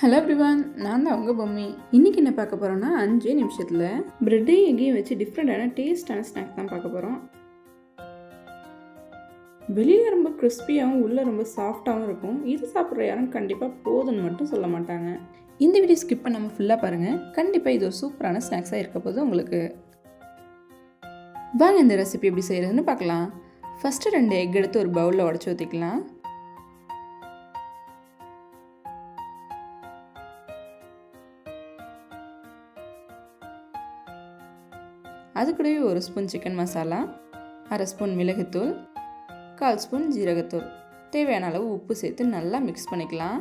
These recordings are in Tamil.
ஹலோ எவ்ரிவான் நான் தான் உங்கள் பொம்மி. இன்றைக்கி என்ன பார்க்க போகிறோன்னா அஞ்சே நிமிஷத்தில் ப்ரெட்டையும் எங்கேயும் வச்சு டிஃப்ரெண்ட்டான டேஸ்டான ஸ்நாக்ஸ் தான் பார்க்க போகிறோம் வெளியில் ரொம்ப கிறிஸ்பியாகவும் உள்ளே ரொம்ப சாஃப்டாகவும் இருக்கும். இது சாப்பிட்ற யாரும் கண்டிப்பாக போதும்னு மட்டும் சொல்ல மாட்டாங்க. இந்த வீடியோ ஸ்கிப் பண்ணாமல் ஃபுல்லாக பாருங்கள் கண்டிப்பாக இது ஒரு சூப்பரான ஸ்நாக்ஸாக இருக்க போது உங்களுக்கு. வாங்க இந்த ரெசிபி எப்படி செய்கிறதுன்னு பார்க்கலாம். ஃபஸ்ட்டு ரெண்டு எக் எடுத்து ஒரு பவுலில் உடச்சி ஊற்றிக்கலாம் அது கூடவே ஒரு ஸ்பூன் சிக்கன் மசாலா அரை ஸ்பூன் மிளகுத்தூள் கால் ஸ்பூன் ஜீரகத்தூள். தேவையான அளவு உப்பு சேர்த்து நல்லா மிக்ஸ் பண்ணிக்கலாம்.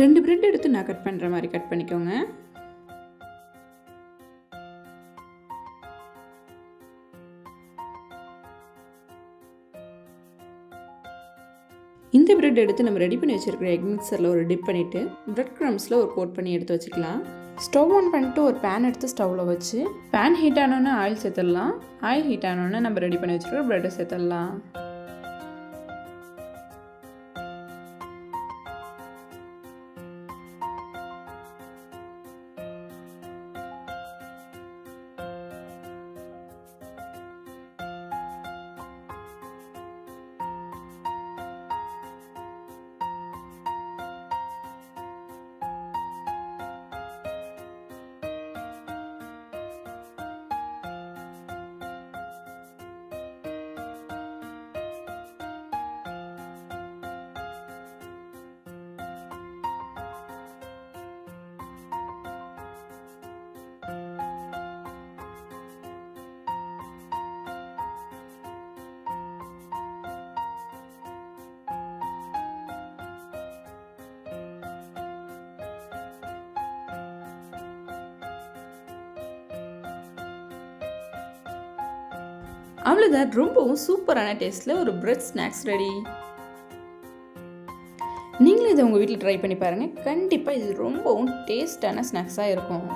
ரெண்டு பிரெட் எடுத்து நான் கட் பண்ணுற மாதிரி கட் பண்ணிக்கோங்க. இந்த பிரெட் எடுத்து நம்ம ரெடி பண்ணி வச்சுருக்கிற எக் மிக்சரில் ஒரு டிப் பண்ணிவிட்டு பிரெட் க்ரம்ஸில் ஒரு கோட் பண்ணி எடுத்து வச்சுக்கலாம். ஸ்டவ் ஆன் பண்ணிட்டு ஒரு பேன் எடுத்து ஸ்டவ்வில் வச்சு பேன் ஹீட் ஆனோன்னே ஆயில் சேர்த்துடலாம். ஆயில் ஹீட் ஆனோன்னே நம்ம ரெடி பண்ணி வச்சுருக்கிற ப்ரெட்டை சேர்த்துடலாம். அவ்வளோதான் ரொம்பவும் சூப்பரான டேஸ்ட்டில் ஒரு பிரெட் ஸ்நாக்ஸ் ரெடி நீங்களும் இதை உங்கள் வீட்டில் ட்ரை பண்ணி பாருங்கள் கண்டிப்பாக இது ரொம்பவும் டேஸ்டான ஸ்நாக்ஸாக இருக்கும்.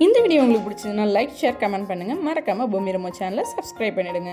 இந்த வீடியோ உங்களுக்கு பிடிச்சதுன்னா லைக் ஷேர் கமெண்ட் பண்ணுங்கள் மறக்காமல் பூமிரமோ சேனலை சப்ஸ்கிரைப் பண்ணிவிடுங்க